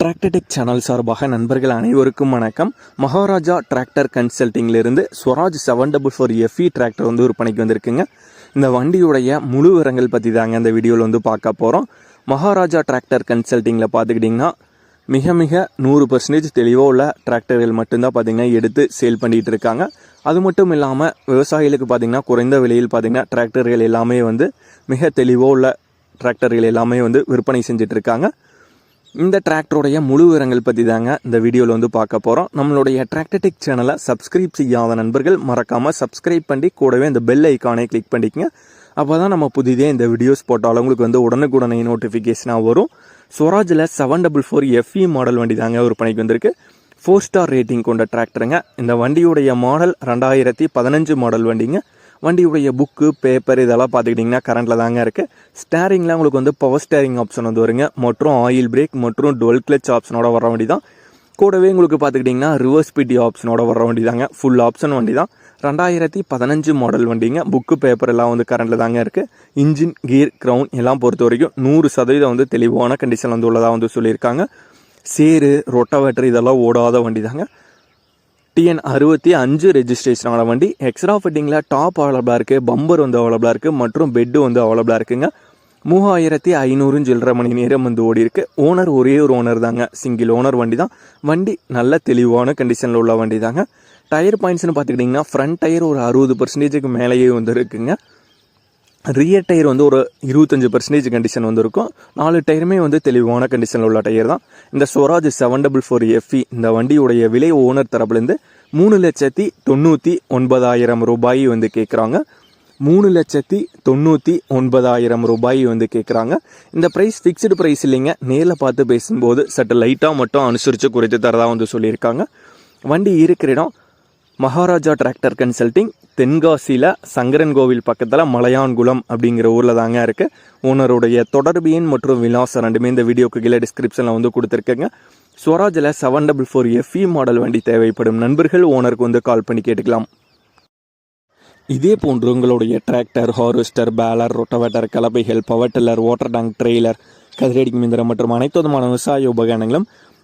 Tractor Tech channel சார்பாக நண்பர்கள் அனைவருக்கும் வணக்கம். Maharaja tractor கன்சல்டிங்கிலிருந்து Swaraj seven double four FE tractor வந்து விற்பனைக்கு வந்திருக்குங்க. இந்த வண்டியுடைய முழு விவரங்கள் பற்றி தாங்க இந்த வீடியோவில் வந்து பார்க்க போகிறோம் மகாராஜா டிராக்டர் கன்சல்டிங்கில் பார்த்துக்கிட்டிங்கன்னா மிக மிக நூறு பர்சன்டேஜ் தெளிவாக உள்ள டிராக்டர்கள் மட்டும்தான் பார்த்தீங்கன்னா எடுத்து சேல் பண்ணிகிட்டு இருக்காங்க. அது மட்டும் இல்லாமல் விவசாயிகளுக்கு பார்த்தீங்கன்னா குறைந்த விலையில் பார்த்தீங்கன்னா டிராக்டர்கள் எல்லாமே வந்து மிக தெளிவாக உள்ள டிராக்டர்கள் எல்லாமே வந்து விற்பனை செஞ்சிட்ருக்காங்க இருக்காங்க. இந்த டிராக்டருடைய முழு விவரங்கள் பற்றி தாங்க இந்த வீடியோவில் வந்து பார்க்க போகிறோம் நம்மளுடைய டிராக்டர்டெக் சேனலை சப்ஸ்கிரைப் செய்யாத நண்பர்கள் மறக்காமல் சப்ஸ்கிரைப் பண்ணி கூடவே இந்த பெல் ஐக்கானை கிளிக் பண்ணிக்கங்க. அப்போ தான் நம்ம புதிதே இந்த வீடியோஸ் போட்டாலும் உங்களுக்கு வந்து உடனுக்குடனே நோட்டிஃபிகேஷனாக வரும். ஸ்வராஜில் seven double four FE model வண்டி தாங்க விற்பனைக்கு வந்திருக்கு. ஃபோர் ஸ்டார் ரேட்டிங் கொண்ட டிராக்டருங்க இந்த வண்டியுடைய மாடல் ரெண்டாயிரத்தி பதினஞ்சு மாடல் வண்டிங்க. வண்டியுடைய புக்கு பேப்பர் இதெல்லாம் பார்த்துக்கிட்டிங்கன்னா கரண்டில் தாங்க இருக்குது ஸ்டேரிங்கில் உங்களுக்கு வந்து பவர் ஸ்டேரிங் ஆப்ஷன் வந்து வருங்க. மற்றும் ஆயில் பிரேக் மற்றும் டுவெல் கிளச் ஆப்ஷனோட வர வண்டி தான் கூடவே உங்களுக்கு பார்த்துக்கிட்டிங்கன்னா ரிவர்ஸ் பிடி ஆப்ஷனோட வர வண்டி தாங்க ஃபுல் ஆப்ஷன் வண்டி தான் ரெண்டாயிரத்தி பதினஞ்சு மாடல் வண்டிங்க. புக்கு பேப்பர் எல்லாம் வந்து கரண்டில் தாங்க இருக்குது இன்ஜின் கியர் க்ரௌன் எல்லாம் பொறுத்த வரைக்கும் நூறு சதவீதம் வந்து தெளிவான கண்டிஷன் வந்து உள்ளதாக வந்து சொல்லியிருக்காங்க. சேரு ரொட்டவேட்டர் இதெல்லாம் ஓடாத வண்டி தாங்க டிஎன் அறுபத்தி அஞ்சு ரெஜிஸ்ட்ரேஷனான வண்டி. எக்ஸ்ட்ரா ஃபிட்டிங்கில் டாப் அவைலபிளாக இருக்குது பம்பர் வந்து அவைலபிளாக இருக்குது மற்றும் பெட்டு வந்து அவைலபிளாக இருக்குங்க. மூவாயிரத்தி ஐநூறு சில்லரை மணி நேரம் வந்து ஓடி இருக்கு. ஓனர் ஒரே ஒரு ஓனர் தாங்க. சிங்கிள் ஓனர் வண்டி தான் வண்டி நல்ல தெளிவான கண்டிஷனில் உள்ள வண்டி தாங்க டயர் பாயிண்ட்ஸ்னு பார்த்துக்கிட்டிங்கன்னா ஃப்ரண்ட் டயர் ஒரு அறுபது பர்சன்டேஜுக்கு மேலேயே வந்து இருக்குங்க. ரியர் டயர் வந்து ஒரு இருபத்தஞ்சு பர்சன்டேஜ் கண்டிஷன் வந்திருக்கும். நாலு டயருமே வந்து தெளிவான கண்டிஷனில் உள்ள டயர் தான். இந்த Swaraj seven double four FE இந்த வண்டியுடைய விலை ஓனர் தரப்புலேருந்து மூணு லட்சத்தி தொண்ணூற்றி ஒன்பதாயிரம் ரூபாய் வந்து கேட்குறாங்க மூணு லட்சத்தி தொண்ணூற்றி ஒன்பதாயிரம் ரூபாய் வந்து கேட்குறாங்க இந்த ப்ரைஸ் ஃபிக்ஸ்டு ப்ரைஸ் இல்லைங்க. நேரில் பார்த்து பேசும்போது சற்று லைட்டாக மட்டும் அனுசரித்து குறைத்து தரதாக வந்து சொல்லியிருக்காங்க. வண்டி இருக்கிற இடம் மகாராஜா டிராக்டர் கன்சல்டிங் தென்காசியில் சங்கரன் கோவில் பக்கத்தில் மலையான்குளம் அப்படிங்கிற ஊரில் தாங்க இருக்குது ஓனருடைய தொடர்பு எண் மற்றும் விலாசம் ரெண்டுமே இந்த வீடியோக்கு கீழே டிஸ்கிரிப்ஷனில் வந்து கொடுத்துருக்கேங்க. ஸ்வராஜில் seven double four FE model வண்டி தேவைப்படும். நண்பர்கள் ஓனருக்கு வந்து கால் பண்ணி கேட்டுக்கலாம். இதே போன்று உங்களுடைய tractor harvester baler rotavator கலப்பைகள் power tiller water tank trailer கதிரடி மிந்திரம் மற்றும் அனைத்து விதமான விவசாய உபகரணங்களும்